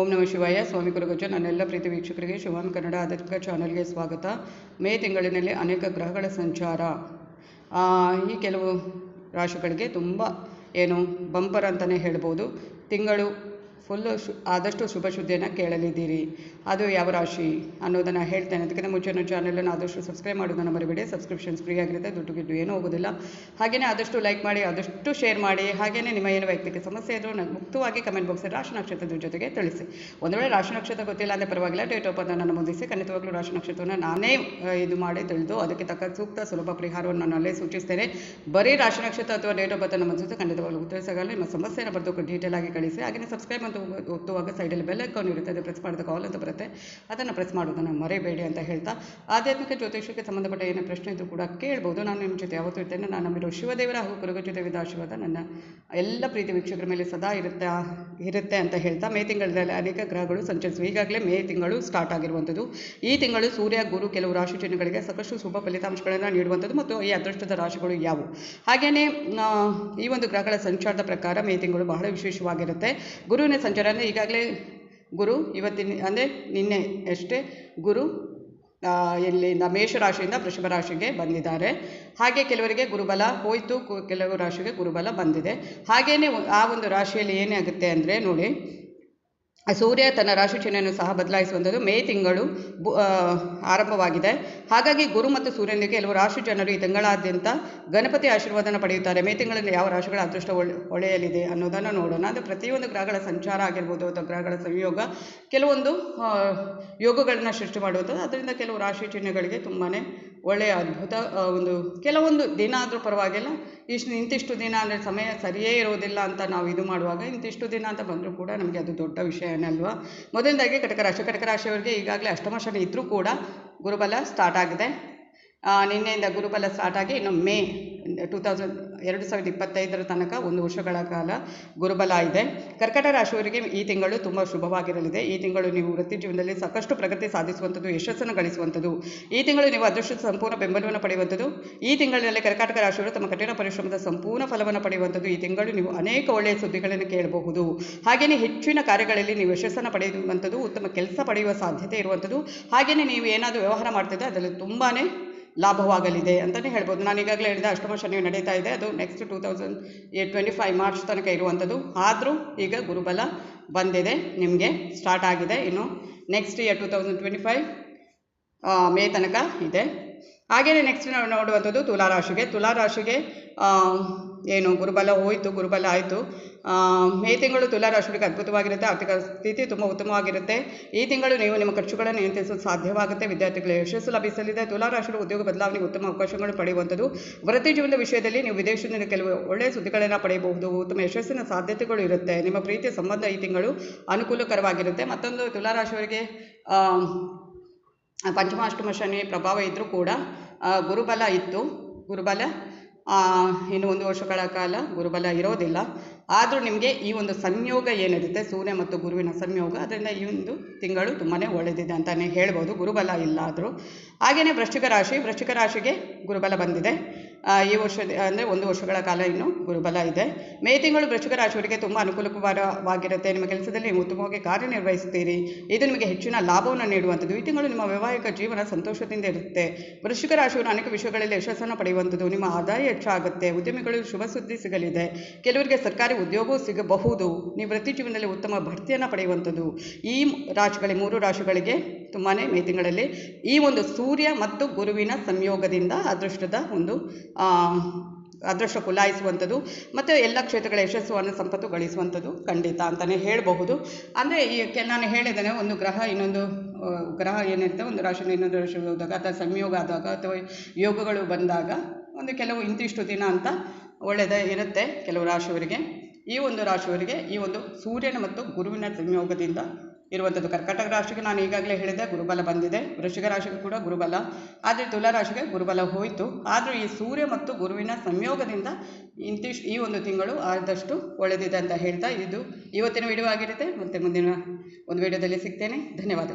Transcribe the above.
ಓಂ ನಮ ಶಿವಾಯ. ಸ್ವಾಮಿ ಗುರುಗಜ ನನ್ನೆಲ್ಲ ಪ್ರೀತಿ ವೀಕ್ಷಕರಿಗೆ ಶಿವಾನ್ ಕನ್ನಡ ಆಧ್ಯಾತ್ಮಿಕ ಚಾನಲ್ಗೆ ಸ್ವಾಗತ. ಮೇ ತಿಂಗಳಿನಲ್ಲಿ ಅನೇಕ ಗ್ರಹಗಳ ಸಂಚಾರ. ಈ ಕೆಲವು ರಾಶಿಗಳಿಗೆ ತುಂಬ ಏನು ಬಂಪರ್ ಅಂತಲೇ ಹೇಳ್ಬೋದು. ತಿಂಗಳು ಫುಲ್ಲು ಶು, ಆದಷ್ಟು ಶುಭ ಸುದ್ದಿಯನ್ನು ಕೇಳಲಿದ್ದೀರಿ. ಅದು ಯಾವ ರಾಶಿ ಅನ್ನೋದನ್ನು ಹೇಳ್ತೇನೆ. ಅದಕ್ಕಿಂತ ಮುಂಚೆ ನನ್ನ ಚಾನಲನ್ನು ಆದಷ್ಟು ಸಬ್ಸ್ಕ್ರೈಬ್ ಮಾಡೋದನ್ನು ಮರಿಬೇಡಿ. ಸಬ್ಸ್ಕ್ರಿಪ್ಷನ್ಸ್ ಫ್ರೀ ಆಗಿರುತ್ತೆ, ದುಡ್ಡು ಗಿಡ್ಡು ಏನೂ ಹೋಗೋದಿಲ್ಲ. ಹಾಗೆಯೇ ಆದಷ್ಟು ಲೈಕ್ ಮಾಡಿ, ಆದಷ್ಟು ಶೇರ್ ಮಾಡಿ ಹಾಗೆಯೇ ನಿಮ್ಮ ಏನು ವೈಯಕ್ತಿಕ ಸಮಸ್ಯೆ ಇದ್ದರೂ ನನಗೆ ಮುಕ್ತವಾಗಿ ಕಮೆಂಟ್ ಬಾಕ್ಸಲ್ಲಿ ರಾಶಿ ನಕ್ಷತ್ರದ ಜೊತೆಗೆ ತಿಳಿಸಿ. ಒಂದು ವೇಳೆ ರಾಶಿ ನಕ್ಷತ್ರ ಗೊತ್ತಿಲ್ಲ ಅಂದರೆ ಪರವಾಗಿಲ್ಲ ಡೇಟ್ ಆಫ್ ನನ್ನ ಮುಂದಿಸಿ ಖಂಡಿತವಾಗ್ಲೂ ರಾಶಿ ನಕ್ಷತ್ರವನ್ನು ನಾನೇ ಇದು ಮಾಡಿ ತಿಳಿದು, ಅದಕ್ಕೆ ತಕ್ಕ ಸೂಕ್ತ ಸುಲಭ ಪರಿಹಾರವನ್ನು ನಾನು ಅಲ್ಲೇ ಸೂಚಿಸ್ತೇನೆ. ಬರೀ ರಾಶಿ ನಕ್ಷತ್ರ ಅಥವಾ ಡೇಟ್ ಆಫ್ ಬರ್ತ್ ನಮೂದಿಸಿ ಖಂಡಿತವಾಗ್ಲೂ ಉತ್ತರಿಸಲ್ಲ ನಿಮ್ಮ ಸಮಸ್ಯೆಯನ್ನು ಬರೆದು ಡೀಟೇಲ್ ಆಗಿ ಕಳಿಸಿ ಹಾಗೆಯೇ ಸಬ್ಸ್ಕ್ರೈಬ್ ಒತ್ತು- ಒತ್ತುವಾಗ ಸೈಡಲ್ಲಿ ಬೆಲ್ ಐಕಾನ್ ಇರುತ್ತೆ ಅದು ಪ್ರೆಸ್ ಮಾಡಿದ ಕಾಲ್ ಅಂತ ಬರುತ್ತೆ. ಅದನ್ನು ಪ್ರೆಸ್ ಮಾಡೋದನ್ನು ಮರೆಯಬೇಡಿ ಅಂತ ಹೇಳ್ತಾ, ಆಧ್ಯಾತ್ಮಿಕ ಜ್ಯೋತಿಷಕ್ಕೆ ಸಂಬಂಧಪಟ್ಟ ಏನೇ ಪ್ರಶ್ನೆ ಇದ್ದರೂ ಕೂಡ ಕೇಳ್ಬೋದು. ನಾನು ನಿಮ್ಮ ಜೊತೆ ಯಾವತ್ತೂ ಇರ್ತೇನೆ. ನಾನು ನಮ್ಮಿರೋ ಶಿವದೇವರ ಹಾಗೂ ದೇವಿದ ಆಶೀರ್ವಾದ ನನ್ನ ಎಲ್ಲ ಪ್ರೀತಿ ವೀಕ್ಷಕರ ಮೇಲೆ ಸದಾ ಇರುತ್ತೆ ಇರುತ್ತೆ ಅಂತ ಹೇಳ್ತಾ, ಮೇ ತಿಂಗಳಲ್ಲಿ ಅನೇಕ ಗ್ರಹಗಳು ಸಂಚರಿಸುವ ಈಗಾಗಲೇ ಮೇ ತಿಂಗಳು ಸ್ಟಾರ್ಟ್ ಆಗಿರುವಂಥದ್ದು. ಈ ತಿಂಗಳು ಸೂರ್ಯ, ಗುರು ಕೆಲವು ರಾಶಿ ಚಿಹ್ನೆಗಳಿಗೆ ಸಾಕಷ್ಟು ಶುಭ ಫಲಿತಾಂಶಗಳನ್ನು ನೀಡುವಂಥದ್ದು ಮತ್ತು ಈ ಅದೃಷ್ಟದ ರಾಶಿಗಳು ಯಾವುವು? ಹಾಗೆಯೇ ಈ ಒಂದು ಗ್ರಹಗಳ ಸಂಚಾರದ ಪ್ರಕಾರ ಮೇ ತಿಂಗಳು ಬಹಳ ವಿಶೇಷವಾಗಿರುತ್ತೆ. ಗುರುವಿನ ಸಂಚಾರ ಅಂದರೆ ಈಗಾಗಲೇ ಗುರು ಇವತ್ತಿನ, ಅಂದರೆ ನಿನ್ನೆ ಅಷ್ಟೇ ಗುರು ಎಲ್ಲಿಂದ ಮೇಷರಾಶಿಯಿಂದ ವೃಷಭ ರಾಶಿಗೆ ಬಂದಿದ್ದಾರೆ. ಹಾಗೆ ಕೆಲವರಿಗೆ ಗುರುಬಲ ಹೋಯಿತು ಕೆಲವು ರಾಶಿಗೆ ಗುರುಬಲ ಬಂದಿದೆ. ಹಾಗೆಯೇ ಆ ಒಂದು ರಾಶಿಯಲ್ಲಿ ಏನೇ ಆಗುತ್ತೆ ಅಂದರೆ ನೋಡಿ ಸೂರ್ಯ ತನ್ನ ರಾಶಿ ಚಿಹ್ನೆಯನ್ನು ಸಹ ಬದಲಾಯಿಸುವಂಥದ್ದು ಮೇ ತಿಂಗಳು ಬು- ಆರಂಭವಾಗಿದೆ. ಹಾಗಾಗಿ ಗುರು ಮತ್ತು ಸೂರ್ಯನಿಗೆ ಕೆಲವು ರಾಶಿ ಜನರು ಈ ತಿಂಗಳಾದ್ಯಂತ ಗಣಪತಿ ಆಶೀರ್ವಾದನ ಪಡೆಯುತ್ತಾರೆ. ಮೇ ತಿಂಗಳಲ್ಲಿ ಯಾವ ರಾಶಿಗಳ ಅದೃಷ್ಟ ಒಳ್ಳೆಯಲಿದೆ ಅನ್ನೋದನ್ನು ನೋಡೋಣ. ಅದು ಪ್ರತಿಯೊಂದು ಗ್ರಹಗಳ ಸಂಚಾರ ಆಗಿರ್ಬೋದು ಅಥವಾ ಗ್ರಹಗಳ ಸಂಯೋಗ ಕೆಲವೊಂದು ಯೋಗಗಳನ್ನು ಸೃಷ್ಟಿ ಮಾಡುವಂಥದ್ದು. ಅದರಿಂದ ಕೆಲವು ರಾಶಿ ಚಿಹ್ನೆಗಳಿಗೆ ತುಂಬಾ ಒಳ್ಳೆಯ ಅದ್ಭುತ ಒಂದು ಕೆಲವೊಂದು ದಿನ ಆದರೂ ಪರವಾಗಿಲ್ಲ. ಇಷ್ಟು ಇಂತಿಷ್ಟು ದಿನ ಅಂದರೆ ಸಮಯ ಸರಿಯೇ ಇರೋದಿಲ್ಲ ಅಂತ ನಾವು ಇದು ಮಾಡುವಾಗ ಇಂತಿಷ್ಟು ದಿನ ಅಂತ ಬಂದರೂ ಕೂಡ ನಮಗೆ ಅದು ದೊಡ್ಡ ವಿಷಯನೇ ಅಲ್ವಾ ಮೊದಲನೇದಾಗಿ ಕಟಕ ರಾಶಿ ಕಟಕ ರಾಶಿಯವರಿಗೆ ಈಗಾಗಲೇ ಅಷ್ಟಮ ಶನಿ ಇದ್ದರೂ ಕೂಡ ಗುರುಬಲ ಸ್ಟಾರ್ಟ್ ಆಗಿದೆ. ನಿನ್ನೆಯಿಂದ ಗುರುಬಲ ಸ್ಟಾರ್ಟ್ ಆಗಿ ಇನ್ನು ಮೇ ಟೂ ತೌಸಂಡ್ ಎರಡು ಸಾವಿರದ ಇಪ್ಪತ್ತೈದರ ತನಕ ಒಂದು ವರ್ಷಗಳ ಕಾಲ ಗುರುಬಲ ಇದೆ. ಕರ್ಕಟ ರಾಶಿಯವರಿಗೆ ಈ ತಿಂಗಳು ತುಂಬ ಶುಭವಾಗಿರಲಿದೆ. ಈ ತಿಂಗಳು ನೀವು ವೃತ್ತಿ ಜೀವನದಲ್ಲಿ ಸಾಕಷ್ಟು ಪ್ರಗತಿ ಸಾಧಿಸುವಂಥದ್ದು, ಯಶಸ್ಸನ್ನು ಗಳಿಸುವಂಥದ್ದು. ಈ ತಿಂಗಳು ನೀವು ಅದೃಷ್ಟದ ಸಂಪೂರ್ಣ ಬೆಂಬಲವನ್ನು ಪಡೆಯುವಂಥದ್ದು. ಈ ತಿಂಗಳಿನಲ್ಲಿ ಕರ್ಕಾಟಕ ರಾಶಿಯವರು ತಮ್ಮ ಕಠಿಣ ಪರಿಶ್ರಮದ ಸಂಪೂರ್ಣ ಫಲವನ್ನು ಪಡೆಯುವಂಥದ್ದು. ಈ ತಿಂಗಳು ನೀವು ಅನೇಕ ಒಳ್ಳೆಯ ಸುದ್ದಿಗಳನ್ನು ಕೇಳಬಹುದು. ಹಾಗೆಯೇ ಹೆಚ್ಚಿನ ಕಾರ್ಯಗಳಲ್ಲಿ ನೀವು ಯಶಸ್ಸನ್ನು ಪಡೆಯುವಂಥದ್ದು, ಉತ್ತಮ ಕೆಲಸ ಪಡೆಯುವ ಸಾಧ್ಯತೆ ಇರುವಂಥದ್ದು. ಹಾಗೆಯೇ ನೀವು ಏನಾದರೂ ವ್ಯವಹಾರ ಮಾಡ್ತಿದ್ದರೆ ಅದರಲ್ಲಿ ತುಂಬಾ ಲಾಭವಾಗಲಿದೆ ಅಂತಲೇ ಹೇಳ್ಬೋದು. ನಾನು ಈಗಾಗಲೇ ಹೇಳಿದೆ ಅಷ್ಟಮ ಶನಿ ನಡೀತಾ ಇದೆ. ಅದು next two thousand twenty five March ತನಕ ಇರುವಂಥದ್ದು. ಆದರೂ ಈಗ ಗುರುಬಲ ಬಂದಿದೆ. ನಿಮಗೆ ಸ್ಟಾರ್ಟ್ ಆಗಿದೆ. ಇನ್ನು next year two thousand twenty five May ತನಕ ಇದೆ. ಹಾಗೆಯೇ ನೆಕ್ಸ್ಟ್ ನಾವು ನೋಡುವಂಥದ್ದು ತುಲಾರಾಶಿಗೆ. ತುಲಾರಾಶಿಗೆ ಏನು ಗುರುಬಲ ಹೋಯಿತು, ಗುರುಬಲ ಆಯಿತು. ಮೇ ತಿಂಗಳು ತುಲಾರಾಶಿಗೆ ಅದ್ಭುತವಾಗಿರುತ್ತೆ. ಆರ್ಥಿಕ ಸ್ಥಿತಿ ತುಂಬ ಉತ್ತಮವಾಗಿರುತ್ತೆ. ಈ ತಿಂಗಳು ನೀವು ನಿಮ್ಮ ಖರ್ಚುಗಳನ್ನು ನಿಯಂತ್ರಿಸಲು ಸಾಧ್ಯವಾಗುತ್ತೆ. ವಿದ್ಯಾರ್ಥಿಗಳ ಯಶಸ್ಸು ಲಭಿಸಲಿದೆ. ತುಲಾರಾಶಿಗಳು ಉದ್ಯೋಗ ಬದಲಾವಣೆಗೆ ಉತ್ತಮ ಅವಕಾಶಗಳು ಪಡೆಯುವಂಥದ್ದು. ವೃತ್ತಿ ಜೀವನದ ವಿಷಯದಲ್ಲಿ ನೀವು ವಿದೇಶದಿಂದ ಕೆಲವು ಒಳ್ಳೆಯ ಸುದ್ದಿಗಳನ್ನು ಪಡೆಯಬಹುದು. ಉತ್ತಮ ಯಶಸ್ಸಿನ ಸಾಧ್ಯತೆಗಳು ಇರುತ್ತೆ. ನಿಮ್ಮ ಪ್ರೀತಿಯ ಸಂಬಂಧ ಈ ತಿಂಗಳು ಅನುಕೂಲಕರವಾಗಿರುತ್ತೆ. ಮತ್ತೊಂದು ತುಲಾರಾಶಿಯವರಿಗೆ ಪಂಚಮಾಷ್ಟಮ ಶನಿ ಪ್ರಭಾವ ಇದ್ದರೂ ಕೂಡ ಗುರುಬಲ ಇತ್ತು. ಗುರುಬಲ ಇನ್ನು ಒಂದು ವರ್ಷಗಳ ಕಾಲ ಗುರುಬಲ ಇರೋದಿಲ್ಲ. ಆದರೂ ನಿಮಗೆ ಈ ಒಂದು ಸಂಯೋಗ ಏನಿರುತ್ತೆ, ಸೂರ್ಯ ಮತ್ತು ಗುರುವಿನ ಸಂಯೋಗ, ಅದರಿಂದ ಈ ಒಂದು ತಿಂಗಳು ತುಂಬಾ ಒಳ್ಳೆದಿದೆ ಅಂತಲೇ ಹೇಳ್ಬೋದು. ಗುರುಬಲ ಇಲ್ಲ ಆದರೂ ಹಾಗೆಯೇ ವೃಶ್ಚಿಕ ರಾಶಿ, ವೃಶ್ಚಿಕ ರಾಶಿಗೆ ಗುರುಬಲ ಬಂದಿದೆ. ಈ ವರ್ಷ ಅಂದರೆ ಒಂದು ವರ್ಷಗಳ ಕಾಲ ಇನ್ನು ಗುರುಬಲ ಇದೆ. ಮೇ ತಿಂಗಳು ವೃಶ್ಚಿಕ ರಾಶಿಯವರಿಗೆ ತುಂಬ ಅನುಕೂಲಕರವಾಗಿರುತ್ತೆ. ನಿಮ್ಮ ಕೆಲಸದಲ್ಲಿ ನೀವು ಉತ್ತಮವಾಗಿ ಕಾರ್ಯನಿರ್ವಹಿಸ್ತೀರಿ ಇದು ನಿಮಗೆ ಹೆಚ್ಚಿನ ಲಾಭವನ್ನು ನೀಡುವಂಥದ್ದು. ಈ ತಿಂಗಳು ನಿಮ್ಮ ವೈವಾಹಿಕ ಜೀವನ ಸಂತೋಷದಿಂದ ಇರುತ್ತೆ. ವೃಶ್ಚಿಕ ರಾಶಿಯವರು ಅನೇಕ ವಿಷಯಗಳಲ್ಲಿ ಯಶಸ್ಸನ್ನು ಪಡೆಯುವಂಥದ್ದು ನಿಮ್ಮ ಆದಾಯ ಹೆಚ್ಚಾಗುತ್ತೆ. ಉದ್ಯಮಿಗಳು ಶುಭ ಸುದ್ದಿ ಸಿಗಲಿದೆ. ಕೆಲವರಿಗೆ ಸರ್ಕಾರಿ ಉದ್ಯೋಗವೂ ಸಿಗಬಹುದು. ನೀವು ವೃತ್ತಿ ಜೀವನದಲ್ಲಿ ಉತ್ತಮ ಭರ್ತಿಯನ್ನು ಪಡೆಯುವಂಥದ್ದು. ಈ ರಾಶಿಗಳಿಗೆ, ಮೂರು ರಾಶಿಗಳಿಗೆ ತುಂಬಾ ಮೇ ತಿಂಗಳಲ್ಲಿ ಈ ಒಂದು ಸೂರ್ಯ ಮತ್ತು ಗುರುವಿನ ಸಂಯೋಗದಿಂದ ಅದೃಷ್ಟದ ಒಂದು ಅದೃಷ್ಟ ಕುಲಾಯಿಸುವಂಥದ್ದು ಮತ್ತು ಎಲ್ಲ ಕ್ಷೇತ್ರಗಳ ಯಶಸ್ಸನ್ನು, ಸಂಪತ್ತು ಗಳಿಸುವಂಥದ್ದು ಖಂಡಿತ ಅಂತಲೇ ಹೇಳಬಹುದು. ಅಂದರೆ ಈ ನಾನು ಹೇಳಿದ್ದೇನೆ, ಒಂದು ಗ್ರಹ ಇನ್ನೊಂದು ಗ್ರಹ ಏನಿರುತ್ತೆ ಒಂದು ರಾಶಿಯಿಂದ ಇನ್ನೊಂದು ರಾಶಿ ಹೋದಾಗ ಅಥವಾ ಸಂಯೋಗ ಆದಾಗ ಅಥವಾ ಯೋಗಗಳು ಬಂದಾಗ ಒಂದು ಕೆಲವು ಇಂತಿಷ್ಟು ದಿನ ಅಂತ ಒಳ್ಳೆಯದೇ ಇರುತ್ತೆ ಕೆಲವು ರಾಶಿಯವರಿಗೆ. ಈ ಒಂದು ರಾಶಿಯವರಿಗೆ ಈ ಒಂದು ಸೂರ್ಯನ ಮತ್ತು ಗುರುವಿನ ಸಂಯೋಗದಿಂದ ಇರುವಂಥದ್ದು ಕರ್ಕಟಕ ರಾಶಿಗೆ ನಾನು ಈಗಾಗಲೇ ಹೇಳಿದೆ, ಗುರುಬಲ ಬಂದಿದೆ. ವೃಷಿಕ ರಾಶಿಗೆ ಕೂಡ ಗುರುಬಲ. ಆದರೆ ತುಲಾರಾಶಿಗೆ ಗುರುಬಲ ಹೋಯಿತು. ಆದರೂ ಈ ಸೂರ್ಯ ಮತ್ತು ಗುರುವಿನ ಸಂಯೋಗದಿಂದ ಇಂತಿಷ್ಟು ಈ ಒಂದು ತಿಂಗಳು ಆದಷ್ಟು ಒಳ್ಳೆದಿದೆ ಅಂತ ಹೇಳ್ತಾ ಇದು ಇವತ್ತಿನ ವಿಡಿಯೋ ಆಗಿರುತ್ತೆ. ಮತ್ತು ಮುಂದಿನ ಒಂದು ವಿಡಿಯೋದಲ್ಲಿ ಸಿಗ್ತೇನೆ. ಧನ್ಯವಾದಗಳು.